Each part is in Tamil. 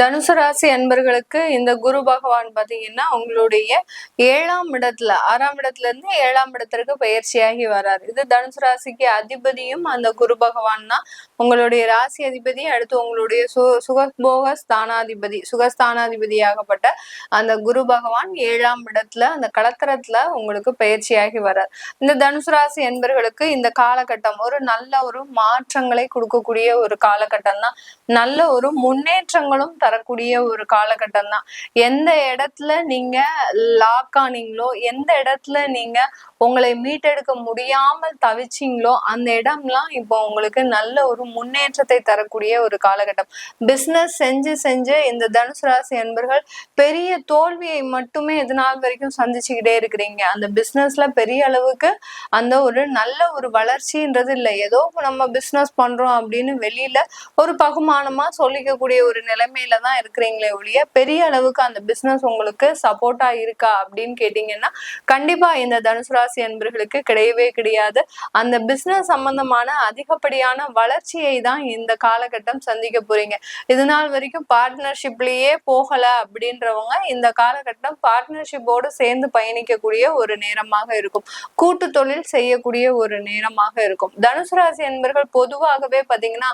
தனுசு ராசி அன்பர்களுக்கு இந்த குரு பகவான் பாத்தீங்கன்னா உங்களுடைய ஏழாம் இடத்துல ஆறாம் இடத்துல இருந்து ஏழாம் இடத்திற்கு பயிற்சியாகி வராரு. இது தனுசு ராசிக்கு அதிபதியும் அந்த குரு பகவான் தான். உங்களுடைய ராசி அதிபதி அடுத்து உங்களுடைய சு சுகபோக ஸ்தானாதிபதி சுகஸ்தானாதிபதியாகப்பட்ட அந்த குரு பகவான் ஏழாம் இடத்துல அந்த களத்திரத்துல உங்களுக்கு பயிற்சியாகி வரார். இந்த தனுசு ராசி என்பர்களுக்கு இந்த காலகட்டம் ஒரு நல்ல ஒரு மாற்றங்களை கொடுக்கக்கூடிய ஒரு காலகட்டம் தான். நல்ல ஒரு முன்னேற்றங்களும் தரக்கூடிய ஒரு காலகட்டம் தான் எந்த இடத்துல நீங்க லாக் ஆனீங்களோ எந்த இடத்துல நீங்க உங்களை மீட்டெடுக்க முடியாமல் தவிச்சிங்களோ அந்த இடம்லாம் இப்போ உங்களுக்கு நல்ல ஒரு முன்னேற்றத்தை தரக்கூடிய ஒரு காலகட்டம். பிசினஸ் செஞ்சு செஞ்சு இந்த தனுசு ராசி என்பர்கள் பெரிய தோல்வியை மட்டுமே இது நாள் வரைக்கும் சந்திச்சுக்கிட்டே இருக்கிறீங்க. அந்த பிசினஸ்ல பெரிய அளவுக்கு அந்த ஒரு நல்ல ஒரு வளர்ச்சின்றது இல்லை. ஏதோ நம்ம பிசினஸ் பண்றோம் அப்படின்னு வெளியில ஒரு பகுமானமா சொல்லிக்கக்கூடிய ஒரு நிலைமை நிலைமையில தான் இருக்கிறீங்களே ஒழிய பெரிய அளவுக்கு அந்த பிசினஸ் உங்களுக்கு சப்போர்ட்டா இருக்கா அப்படின்னு கேட்டீங்கன்னா கண்டிப்பா இந்த தனுசு ராசி அன்பர்களுக்கு கிடையவே கிடையாது. அந்த பிசினஸ் சம்பந்தமான அதிகப்படியான வளர்ச்சியை தான் இந்த காலகட்டம் சந்திக்க போறீங்க. இது நாள் வரைக்கும் பார்ட்னர்ஷிப்லயே போகல அப்படின்றவங்க இந்த காலகட்டம் பார்ட்னர்ஷிப்போடு சேர்ந்து பயணிக்கக்கூடிய ஒரு நேரமாக இருக்கும். கூட்டு தொழில் செய்யக்கூடிய ஒரு நேரமாக இருக்கும். தனுசு ராசி என்பர்கள் பொதுவாகவே பாத்தீங்கன்னா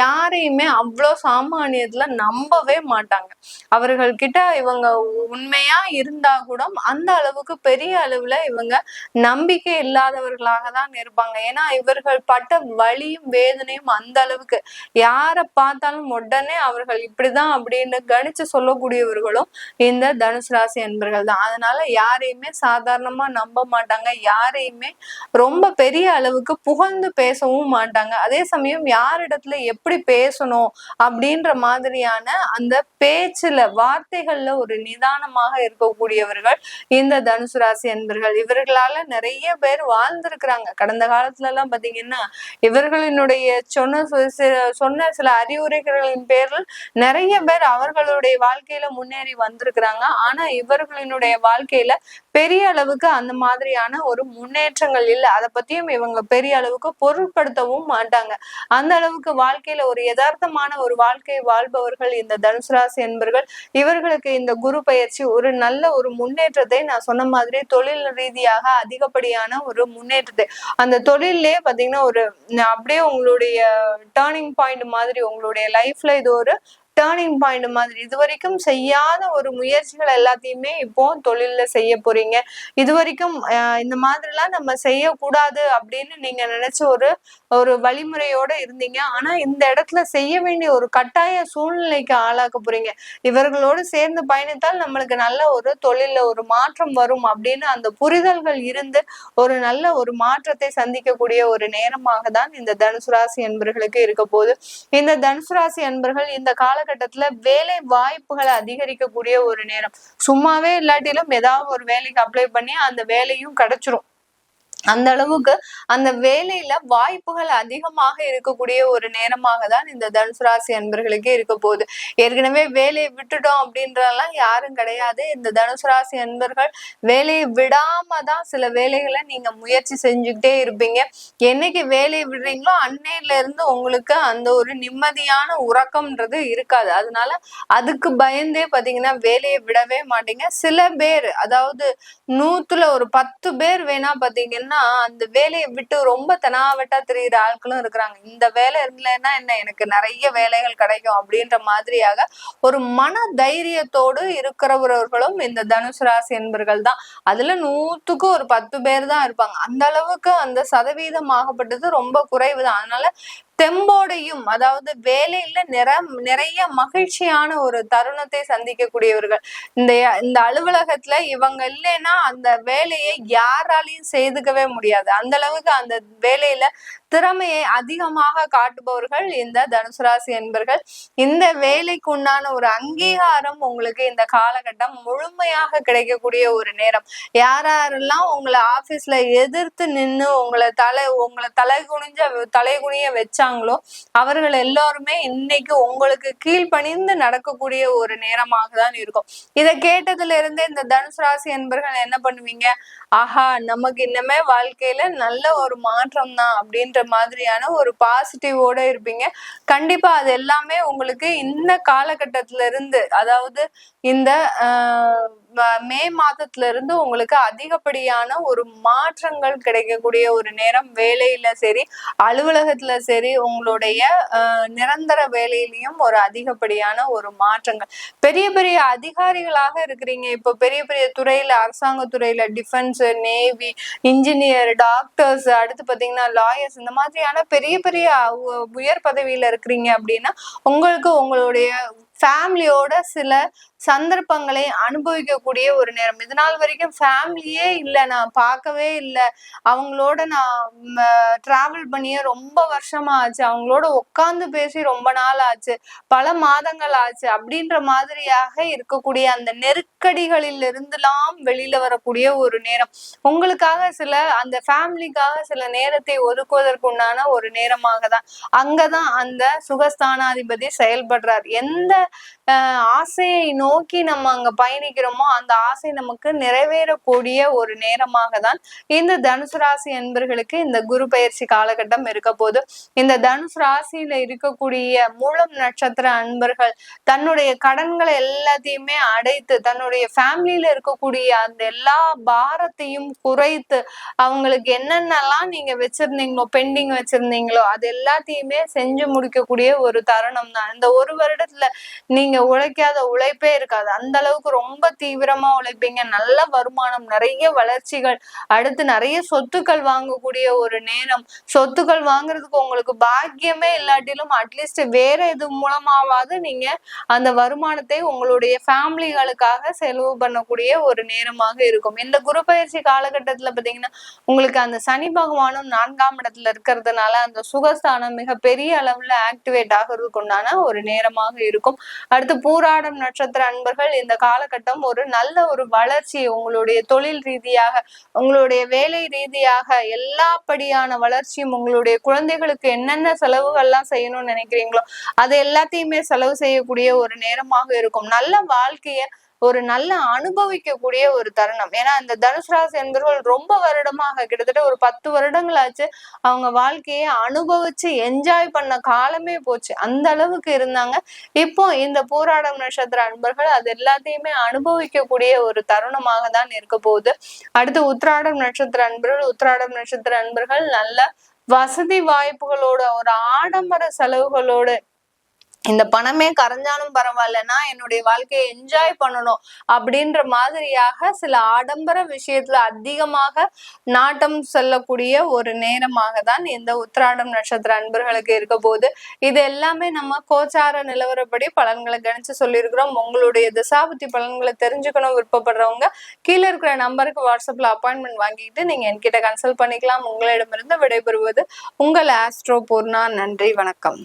யாரையுமே அவ்வளோ சாமானியத்துல நம்பவே மாட்டாங்க. அவர்கள் கிட்ட இவங்க உண்மையா இருந்தா கூட அந்த அளவுக்கு பெரிய அளவுல இவங்க நம்பிக்கை இல்லாதவர்களாக தான் இருப்பாங்க. ஏன்னா இவர்கள் பட்ட வலியும் வேதனையும் அந்த அளவுக்கு. யாரை பார்த்தாலும் உடனே அவர்கள் இப்படிதான் அப்படின்னு கணிச்சு சொல்லக்கூடியவர்களும் இந்த தனுசு ராசி என்பர்கள் தான். அதனால யாரையுமே சாதாரணமா நம்ப மாட்டாங்க. யாரையுமே ரொம்ப பெரிய அளவுக்கு புகழ்ந்து பேசவும் மாட்டாங்க. அதே சமயம் யாரிடத்துல எப்படி பேசணும் அப்படின்ற மாதிரியான அந்த பேச்சுல வார்த்தைகள்ல ஒரு நிதானமாக இருக்கக்கூடியவர்கள் இந்த தனுசு ராசி என்பர்கள் இவர்களால நிறைய பேர் வாழ்ந்திருக்கிறாங்க. கடந்த காலத்துல எல்லாம் பாத்தீங்கன்னா இவர்களினுடைய சொன்ன சொன்ன சில அறிவுரைகளின் பேரில் நிறைய பேர் அவர்களுடைய வாழ்க்கையில முன்னேறி வந்திருக்கிறாங்க. ஆனா இவர்களினுடைய வாழ்க்கையில பெரிய அளவுக்கு அந்த மாதிரியான ஒரு முன்னேற்றங்கள் இல்லை. அதை பத்தியும் இவங்க பெரிய அளவுக்கு பொருட்படுத்தவும் மாட்டாங்க. அந்த அளவுக்கு வாழ்க்கையில ஒரு யதார்த்தமான ஒரு வாழ்க்கை வாழ்பவர்கள் இந்த தனுசு ராசி என்பர்கள் இவர்களுக்கு இந்த குரு பயிற்சி ஒரு நல்ல ஒரு முன்னேற்றத்தை நான் சொன்ன மாதிரி தொழில் ரீதியாக அதிகப்படியான ஒரு முன்னேற்றத்தை. அந்த தொழிலே பாத்தீங்கன்னா ஒரு அப்படியே உங்களுடைய டேர்னிங் பாயிண்ட் மாதிரி உங்களுடைய லைஃப்ல இது ஒரு டேர்னிங் பாயிண்ட் மாதிரி. இது வரைக்கும் செய்யாத ஒரு முயற்சிகள் எல்லாத்தையுமே இப்போ தொழிலில் செய்ய போறீங்க. இது வரைக்கும் இந்த மாதிரிலாம் நம்ம செய்யக்கூடாது அப்படின்னு நீங்க நினைச்ச ஒரு ஒரு வழிமுறையோட இருந்தீங்க. ஆனா இந்த இடத்துல செய்ய வேண்டிய ஒரு கட்டாய சூழ்நிலைக்கு ஆளாக்க போறீங்க. இவர்களோடு சேர்ந்து பயணித்தால் நம்மளுக்கு நல்ல ஒரு தொழில்ல ஒரு மாற்றம் வரும் அப்படின்னு அந்த புரிதல்கள் இருந்து ஒரு நல்ல ஒரு மாற்றத்தை சந்திக்கக்கூடிய ஒரு நேரமாக தான் இந்த தனுசு ராசி என்பர்களுக்கு இருக்க போகுது. இந்த தனுசு ராசி அன்பர்கள் இந்த காலகட்டத்துல வேலை வாய்ப்புகளை அதிகரிக்கக்கூடிய ஒரு நேரம். சும்மாவே இல்லாட்டிலும் ஏதாவது ஒரு வேலைக்கு அப்ளை பண்ணி அந்த வேலையும் கிடைச்சிரும். அந்த அளவுக்கு அந்த வேலையில வாய்ப்புகள் அதிகமாக இருக்கக்கூடிய ஒரு நேரமாக தான் இந்த தனுசு ராசி அன்பர்களுக்கு இருக்க போகுது. ஏற்கனவே வேலையை விட்டுட்டோம் அப்படின்றலாம் யாரும் கிடையாது. இந்த தனுசு ராசி அன்பர்கள் வேலையை விடாம தான் சில வேலைகளை நீங்க முயற்சி செஞ்சுக்கிட்டே இருப்பீங்க. என்னைக்கு வேலையை விடுறீங்களோ அன்னையில இருந்து உங்களுக்கு அந்த ஒரு நிம்மதியான உறக்கம்ன்றது இருக்காது. அதனால அதுக்கு பயந்தே பாத்தீங்கன்னா வேலையை விடவே மாட்டீங்க. சில பேர் அதாவது நூத்துல ஒரு பத்து பேர் வேணா பாத்தீங்கன்னா அந்த வேலையை விட்டு ரொம்ப தெனாவட்டா தெரியுற ஆட்களும் இருக்கிறாங்க. இந்த வேலை இல்லைன்னா என்ன? எனக்கு நிறைய வேலைகள் கிடைக்கும் அப்படின்ற மாதிரியாக ஒரு மன தைரியத்தோடு இருக்கிறவர்களும் இந்த தனுசு ராசி என்பர்கள் தான். அதுல நூத்துக்கு ஒரு பத்து பேர் தான் இருப்பாங்க. அந்த அளவுக்கு அந்த சதவீதம் ஆகப்பட்டது ரொம்ப குறைவு தான். அதனால தெம்போடையும் அதாவது வேலையில நிற நிறைய மகிழ்ச்சியான ஒரு தருணத்தை சந்திக்கக்கூடியவர்கள். இந்த இந்த அலுவலகத்துல இவங்க இல்லைன்னா அந்த வேலையை யாராலையும் செய்துக்கவே முடியாது. அந்த அளவுக்கு அந்த வேலையில திறமையை அதிகமாக காட்டுபவர்கள் இந்த தனுசு ராசி என்பர்கள். இந்த வேலைக்கு உண்டான ஒரு அங்கீகாரம் உங்களுக்கு இந்த காலகட்டம் முழுமையாக கிடைக்கக்கூடிய ஒரு நேரம். யாரெல்லாம் உங்களை ஆபீஸ்ல எதிர்த்து நின்னு உங்களை தலை உங்களை தலை குனிஞ்ச தலை குனிய வச்சாங்க இருக்காங்களோ அவர்கள் எல்லாருமே இன்னைக்கு உங்களுக்கு கீழ்ப்பணிந்து நடக்கக்கூடிய ஒரு நேரமாக தான் இருக்கும். இதை கேட்டதுல இருந்தே இந்த தனுசு ராசி என்பர்கள் என்ன பண்ணுவீங்க? ஆஹா நமக்கு இன்னமே வாழ்க்கையில நல்ல ஒரு மாற்றம் தான் அப்படின்ற மாதிரியான ஒரு பாசிட்டிவோட இருப்பீங்க. கண்டிப்பா அது எல்லாமே உங்களுக்கு இந்த காலகட்டத்துல இருந்து அதாவது இந்த மே மாதத்துல இருந்து உங்களுக்கு அதிகப்படியான ஒரு மாற்றங்கள் கிடைக்கக்கூடிய ஒரு நேரம் வேலையில சரி அலுவலகத்துல சரி உங்களுடைய நிரந்தர வேலையிலையும் ஒரு அதிகப்படியான ஒரு மாற்றங்கள். பெரிய பெரிய அதிகாரிகளாக இருக்கிறீங்க. இப்போ பெரிய பெரிய துறையில அரசாங்க துறையில டிஃபென்ஸ் நேவி இன்ஜினியர் டாக்டர்ஸ் அடுத்து பாத்தீங்கன்னா லாயர்ஸ் இந்த மாதிரியான பெரிய பெரிய உயர் பதவியில இருக்கிறீங்க அப்படின்னா உங்களுக்கு உங்களுடைய ஃபேமிலியோட சில சந்தர்ப்பங்களை அனுபவிக்கக்கூடிய ஒரு நேரம். இது நாள் வரைக்கும் ஃபேமிலியே இல்லை. நான் பார்க்கவே இல்லை. அவங்களோட நான் டிராவல் பண்ணியே ரொம்ப வருஷமா ஆச்சு அவங்களோட உட்காந்து பேசி ரொம்ப நாள் ஆச்சு பல மாதங்கள் ஆச்சு. அப்படின்ற மாதிரியாக இருக்கக்கூடிய அந்த நெருக்கடிகளில் இருந்துலாம் வெளியில வரக்கூடிய ஒரு நேரம். உங்களுக்காக சில அந்த ஃபேமிலிக்காக சில நேரத்தை ஒதுக்குவதற்கு உண்டான ஒரு நேரமாக தான். அங்கதான் அந்த சுகஸ்தானாதிபதி செயல்படுறார். எந்த ஆசையை நோக்கி நம்ம அங்க பயணிக்கிறோமோ அந்த ஆசை நமக்கு நிறைவேறக்கூடிய ஒரு நேரமாக தான் இந்த தனுசு ராசி என்பர்களுக்கு இந்த குரு பயிற்சி காலகட்டம் இருக்க போது. இந்த தனுசு ராசியில இருக்கக்கூடிய மூலம் நட்சத்திர அன்பர்கள் தன்னுடைய கடன்களை எல்லாத்தையுமே அடைத்து தன்னுடைய ஃபேமிலியில இருக்கக்கூடிய அந்த எல்லா பாரத்தையும் குறைத்து அவங்களுக்கு என்னென்னலாம் நீங்க வச்சிருந்தீங்களோ பெண்டிங் வச்சிருந்தீங்களோ அது எல்லாத்தையுமே செஞ்சு முடிக்கக்கூடிய ஒரு தருணம் தான் இந்த ஒரு வருடத்துல நீங்க உழைக்காத உழைப்பே இருக்காது. அந்த அளவுக்கு ரொம்ப தீவிரமா உழைப்பீங்க. நல்ல வருமானம் நிறைய வளர்ச்சிகள் அடுத்து நிறைய சொத்துக்கள் வாங்கக்கூடிய ஒரு நேரம். சொத்துக்கள் வாங்குறதுக்கு உங்களுக்கு பாக்கியமே இல்லாட்டிலும் அட்லீஸ்ட் வேற இது மூலமாவது நீங்க அந்த வருமானத்தை உங்களுடைய ஃபேமிலிகளுக்காக செலவு பண்ணக்கூடிய ஒரு நேரமாக இருக்கும். இந்த குரு பயிற்சி காலகட்டத்துல பாத்தீங்கன்னா உங்களுக்கு அந்த சனி பகவானும் நான்காம் இடத்துல இருக்கிறதுனால அந்த சுகஸ்தானம் மிக பெரிய அளவுல ஆக்டிவேட் ஆகிறதுக்கு உண்டான ஒரு நேரமாக இருக்கும். அடுத்து பூராடம் நட்சத்திர அன்பர்கள் இந்த காலகட்டம் ஒரு நல்ல ஒரு வளர்ச்சி உங்களுடைய தொழில் ரீதியாக உங்களுடைய வேலை ரீதியாக எல்லாப்படியான வளர்ச்சியும் உங்களுடைய குழந்தைகளுக்கு என்னென்ன செலவுகள்லாம் செய்யணும்னு நினைக்கிறீங்களோ அது எல்லாத்தையுமே செலவு செய்யக்கூடிய ஒரு நேரமாக இருக்கும். நல்ல வாழ்க்கையை ஒரு நல்ல அனுபவிக்கக்கூடிய ஒரு தருணம். ஏன்னா இந்த தனுசு ராசி என்பவர்கள் ரொம்ப வருடமாக கிட்டத்தட்ட ஒரு பத்து வருடங்களாச்சு அவங்க வாழ்க்கையை அனுபவிச்சு என்ஜாய் பண்ண காலமே போச்சு. அந்த அளவுக்கு இருந்தாங்க. இப்போ இந்த போராடம் நட்சத்திர அன்பர்கள் அது எல்லாத்தையுமே அனுபவிக்கக்கூடிய ஒரு தருணமாக தான் இருக்க போகுது. அடுத்து உத்ராடம் நட்சத்திர அன்பர்கள் உத்ராடம் நட்சத்திர அன்பர்கள் நல்ல வசதி வாய்ப்புகளோட ஒரு ஆடம்பர செலவுகளோடு இந்த பணமே கரைஞ்சாலும் பரவாயில்லன்னா என்னுடைய வாழ்க்கையை என்ஜாய் பண்ணணும் அப்படின்ற மாதிரியாக சில ஆடம்பர விஷயத்துல அதிகமாக நாட்டம் செல்லக்கூடிய ஒரு நேரமாக தான் இந்த உத்திராடம் நட்சத்திர அன்பர்களுக்கு இருக்க போது இது எல்லாமே நம்ம கோச்சார நிலவரப்படி பலன்களை கணிச்சு சொல்லியிருக்கிறோம். உங்களுடைய திசாபுத்தி பலன்களை தெரிஞ்சுக்கணும் விருப்பப்படுறவங்க கீழே இருக்கிற நம்பருக்கு வாட்ஸ்அப்ல அப்பாயின்மெண்ட் வாங்கிட்டு நீங்க என்கிட்ட கன்சல்ட் பண்ணிக்கலாம். உங்களிடமிருந்து விடைபெறுவது உங்கள் ஆஸ்ட்ரோ பூர்ணா. நன்றி வணக்கம்.